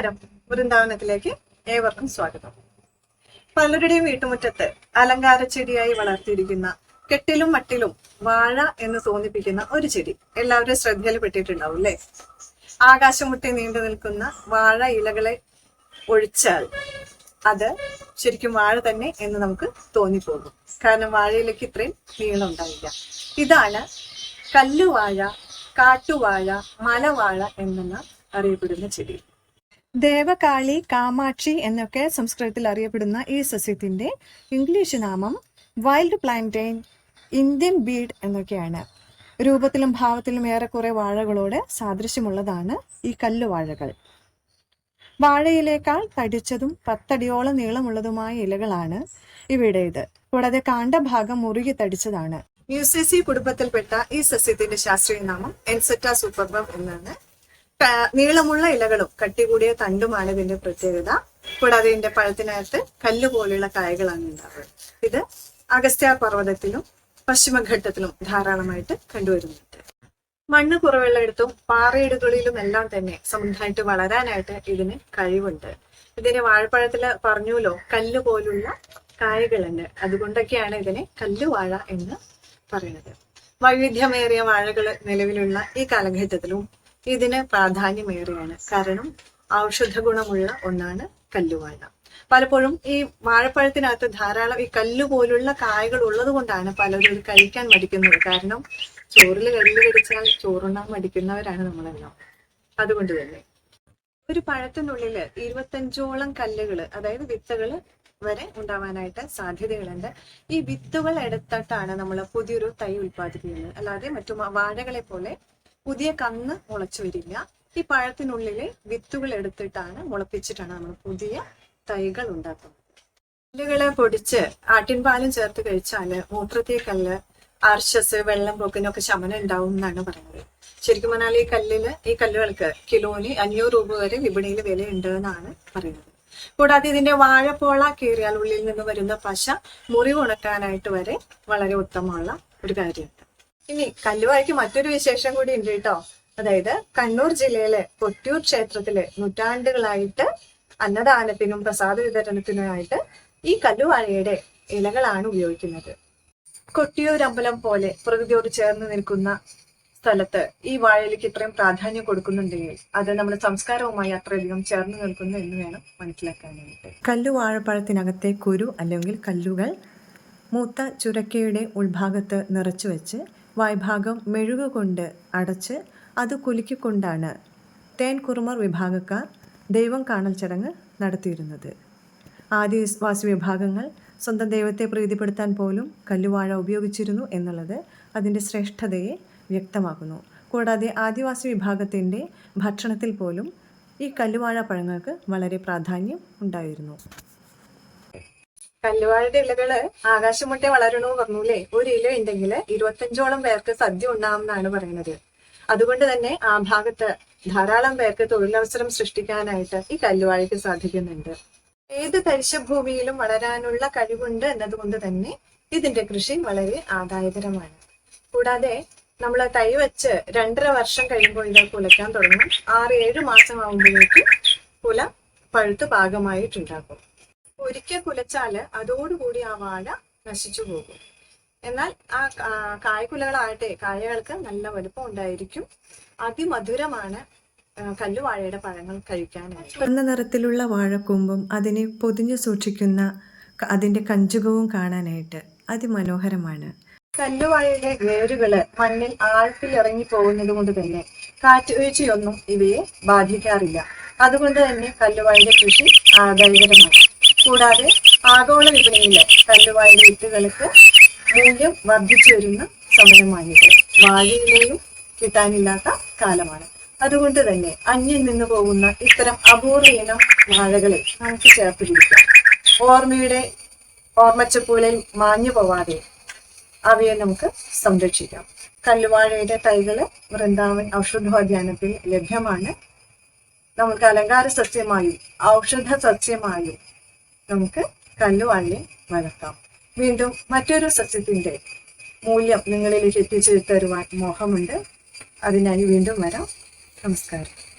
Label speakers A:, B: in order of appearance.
A: നമസ്കാരം. വൃന്ദാവനത്തിലേക്ക് ഏവർക്കും സ്വാഗതം. പലരുടെയും വീട്ടുമുറ്റത്ത് അലങ്കാര ചെടിയായി വളർത്തിയിരിക്കുന്ന കെട്ടിലും മട്ടിലും വാഴ എന്ന് തോന്നിപ്പിക്കുന്ന ഒരു ചെടി. എല്ലാവരും ശ്രദ്ധയിൽ പെട്ടിട്ടുണ്ടാവും അല്ലേ? ആകാശമുട്ടി നീണ്ടു നിൽക്കുന്ന വാഴ ഇലകളെ ഒഴിച്ചാൽ അത് ശരിക്കും വാഴ തന്നെ എന്ന് നമുക്ക് തോന്നിപ്പോകും. കാരണം വാഴയിലേക്ക് ഇത്രയും നീളം ഉണ്ടാവില്ല. ഇതാണ് കല്ലുവാഴ കാട്ടുവാഴ മലവാഴ എന്നെന്ന അറിയപ്പെടുന്ന ചെടി. ദേവകാളി കാമാക്ഷി എന്നൊക്കെ സംസ്കൃതത്തിൽ അറിയപ്പെടുന്ന ഈ സസ്യത്തിന്റെ ഇംഗ്ലീഷ് നാമം വൈൽഡ് പ്ലാന്റൈൻ ഇന്ത്യൻ ബീഡ് എന്നൊക്കെയാണ്. രൂപത്തിലും ഭാവത്തിലും ഏറെക്കുറെ വാഴകളോട് സാദൃശ്യമുള്ളതാണ് ഈ കല്ലുവാഴകൾ. വാഴയിലേക്കാൾ തടിച്ചതും പത്തടിയോളം നീളമുള്ളതുമായ ഇലകളാണ് ഇവയുടേത് കൂടാതെ കാണ്ടഭാഗം മുറുകി തടിച്ചതാണ്. മ്യൂസേസി കുടുംബത്തിൽപ്പെട്ട ഈ സസ്യത്തിന്റെ ശാസ്ത്രീയ നാമം എൻസെറ്റ സൂപ്പർബം എന്നാണ് നീളമുള്ള ഇലകളും കട്ടി കട്ടികൂടിയ തണ്ടുമാണ് ഇതിന്റെ പ്രത്യേകത. കൂടാതെ ഇതിന്റെ പഴത്തിനകത്ത് കല്ല് പോലെയുള്ള കായകളാണ് ഉണ്ടാവുക. ഇത് അഗസ്ത്യ പർവതത്തിലും പശ്ചിമഘട്ടത്തിലും ധാരാളമായിട്ട് കണ്ടുവരുന്നുണ്ട്. മണ്ണ് കുറവുള്ളിടത്തും പാറയിടുകളിലും എല്ലാം തന്നെ സമൃദ്ധമായിട്ട് വളരാനായിട്ട് ഇതിന് കഴിവുണ്ട്. ഇതിന് വാഴപ്പഴത്തിൽ പറഞ്ഞുല്ലോ കല്ല് പോലുള്ള കായകളുണ്ട്. അതുകൊണ്ടൊക്കെയാണ് ഇതിനെ കല്ലുവാഴ എന്ന് പറയുന്നത്. വൈവിധ്യമേറിയ വാഴകൾ നിലവിലുള്ള ഈ കാലഘട്ടത്തിലും ഇതിന് പ്രാധാന്യമേറെയാണ്. കാരണം ഔഷധ ഗുണമുള്ള ഒന്നാണ് കല്ലുവാഴ പലപ്പോഴും ഈ വാഴപ്പഴത്തിനകത്ത് ധാരാളം ഈ കല്ല് പോലുള്ള കായകൾ ഉള്ളത് കൊണ്ടാണ് പലരും ഇത് കഴിക്കാൻ മടിക്കുന്നത്. കാരണം ചോറിൽ കല്ല് കടിച്ചാൽ ചോറുണ്ണാൻ മടിക്കുന്നവരാണ് നമ്മളെല്ലാം. അതുകൊണ്ട് തന്നെ. ഒരു പഴത്തിനുള്ളിൽ ഇരുപത്തഞ്ചോളം കല്ലുകൾ അതായത് വിത്തുകൾ വരെ ഉണ്ടാവാനായിട്ട് സാധ്യതകളുണ്ട്. ഈ വിത്തുകൾ എടുത്തിട്ടാണ് നമ്മൾ പുതിയൊരു തൈ ഉൽപ്പാദിപ്പിക്കുന്നത്. അല്ലാതെ മറ്റു വാഴകളെ പോലെ പുതിയ കന്ന് മുളച്ചു വരില്ല. ഈ പഴത്തിനുള്ളിലെ വിത്തുകൾ എടുത്തിട്ടാണ് മുളപ്പിച്ചിട്ടാണ് നമ്മൾ പുതിയ തൈകൾ ഉണ്ടാക്കുന്നത്. കല്ലുകളെ പൊടിച്ച് ആട്ടിൻപാലും ചേർത്ത് കഴിച്ചാൽ മൂത്രത്തെ കല്ല് ആർഷസ് വെള്ളം പൊക്കിനൊക്കെ ശമനം ഉണ്ടാവും എന്നാണ് പറയുന്നത്. ശരിക്കും പറഞ്ഞാൽ ഈ കല്ലിൽ ഈ കല്ലുകൾക്ക് കിലോന് അഞ്ഞൂറ് രൂപ വരെ വിപണിയിൽ വില ഉണ്ട് എന്നാണ് പറയുന്നത്. കൂടാതെ ഇതിന്റെ വാഴപ്പോള കീറിയാൽ ഉള്ളിൽ നിന്ന് വരുന്ന പശ മുറിവ് ഉണക്കാനായിട്ട് വരെ വളരെ ഉത്തമമുള്ള ഒരു കാര്യമുണ്ട്. ഇനി കല്ലുവായ്ക്ക് മറ്റൊരു വിശേഷം കൂടി ഉണ്ട് കേട്ടോ. അതായത് കണ്ണൂർ ജില്ലയിലെ കൊട്ടിയൂർ ക്ഷേത്രത്തിൽ നൂറ്റാണ്ടുകളായിട്ട് അന്നദാനത്തിനും പ്രസാദ വിതരണത്തിനുമായിട്ട് ഈ കല്ലുവാഴയുടെ ഇലകളാണ് ഉപയോഗിക്കുന്നത്. കൊട്ടിയൂർ അമ്പലം പോലെ പ്രകൃതിയോട് ചേർന്ന് നിൽക്കുന്ന സ്ഥലത്ത് ഈ വാഴയിലേക്ക് ഇത്രയും പ്രാധാന്യം കൊടുക്കുന്നുണ്ടെങ്കിൽ അത് നമ്മുടെ സംസ്കാരവുമായി അത്രയധികം ചേർന്ന് നിൽക്കുന്നു എന്ന് വേണം മനസ്സിലാക്കാനായിട്ട് കല്ലുവാഴപ്പഴത്തിനകത്തെ കുരു അല്ലെങ്കിൽ കല്ലുകൾ മൂത്ത ചുരക്കയുടെ ഉൾഭാഗത്ത് നിറച്ചു വെച്ച് വായ്ഭാഗം മെഴുകുകൊണ്ട് അടച്ച് അത് കുലുക്കിക്കൊണ്ടാണ് തേൻ കുറുമർ വിഭാഗക്കാർ ദൈവം കാണൽ ചടങ്ങ് നടത്തിയിരുന്നത്. ആദിവാസി വിഭാഗങ്ങൾ സ്വന്തം ദൈവത്തെ പ്രീതിപ്പെടുത്താൻ പോലും കല്ലുവാഴ ഉപയോഗിച്ചിരുന്നു എന്നുള്ളത് അതിന്റെ ശ്രേഷ്ഠതയെ വ്യക്തമാക്കുന്നു. കൂടാതെ ആദിവാസി വിഭാഗത്തിന്റെ ഭക്ഷണത്തിൽ പോലും ഈ കല്ലുവാഴ പഴങ്ങൾക്ക് വളരെ പ്രാധാന്യം ഉണ്ടായിരുന്നു. കല്ലുവാഴയുടെ ഇലകൾ ആകാശമുട്ടെ വളരണോ പറഞ്ഞൂലേ? ഒരു ഇല ഉണ്ടെങ്കിൽ ഇരുപത്തഞ്ചോളം പേർക്ക് സദ്യ ഉണ്ടാവുമെന്നാണ് പറയുന്നത്. അതുകൊണ്ട് തന്നെ ആ ഭാഗത്ത് ധാരാളം പേർക്ക് തൊഴിലവസരം സൃഷ്ടിക്കാനായിട്ട് ഈ കല്ലുവാഴയ്ക്ക് സാധിക്കുന്നുണ്ട്. ഏത് തരിശ ഭൂമിയിലും വളരാനുള്ള കഴിവുണ്ട് എന്നതുകൊണ്ട് തന്നെ ഇതിന്റെ കൃഷി വളരെ ആദായകരമാണ്. കൂടാതെ നമ്മൾ തൈ വെച്ച് രണ്ടര വർഷം കഴിയുമ്പോൾ ഇത് കുലയ്ക്കാൻ തുടങ്ങും. ആറ് ഏഴ് മാസം ആകുമ്പോഴേക്കും കുല പഴുത്ത് പാകമായിട്ടുണ്ടാകും. ഒരിക്കൽ കുലച്ചാൽ അതോടുകൂടി ആ വാഴ നശിച്ചു പോകും. എന്നാൽ ആ കായ്ക്കുലകളാകട്ടെ കായകൾക്ക് നല്ല വലുപ്പം ഉണ്ടായിരിക്കും. അതിമധുരമാണ് കല്ലുവാഴയുടെ പഴങ്ങൾ കഴിക്കാനായിട്ട്.
B: ചുവന്ന നിറത്തിലുള്ള വാഴക്കൂമ്പും അതിനെ പൊതിഞ്ഞു സൂക്ഷിക്കുന്ന അതിന്റെ കഞ്ചുകവും കാണാനായിട്ട് അതിമനോഹരമാണ്.
A: കല്ലുവാഴയുടെ വേരുകൾ മണ്ണിൽ ആഴത്തിൽ ഇറങ്ങി പോകുന്നത് കൊണ്ട് തന്നെ കാറ്റുവീഴ്ചയൊന്നും ഇവയെ ബാധിക്കാറില്ല. അതുകൊണ്ട് തന്നെ കല്ലുവാഴയുടെ കൃഷി ആദായകരമാണ് കൂടാതെ ആഗോള വിപണിയിലെ കല്ലുവാഴയുടെ വിത്തുകൾക്ക് മൂല്യം വർദ്ധിച്ചു വരുന്ന സമയമാണിത് വാഴയിലെയും കിട്ടാനില്ലാത്ത കാലമാണ്. അതുകൊണ്ട് തന്നെ അന്യം നിന്ന് പോകുന്ന ഇത്തരം അപൂർവ ഇനം വാഴകളെ നമുക്ക് ചേർത്തിരിക്കാം ഓർമ്മയുടെ ഓർമ്മച്ചപ്പുകളിൽ മാഞ്ഞു പോവാതെ അവയെ നമുക്ക് സംരക്ഷിക്കാം. കല്ലുവാഴയുടെ തൈകൾ വൃന്ദാവൻ ഔഷധോദ്യാനത്തിൽ ലഭ്യമാണ്. നമുക്ക് അലങ്കാര സസ്യമായും ഔഷധ സസ്യമായും നമുക്ക് കല്ലുവാഴയെ വളർത്താം. വീണ്ടും മറ്റൊരു സസ്യത്തിന്റെ മൂല്യം നിങ്ങളിലേക്ക് എത്തിച്ചു തരുവാൻ മോഹമുണ്ട്. അതിനായി വീണ്ടും വരാം. നമസ്കാരം.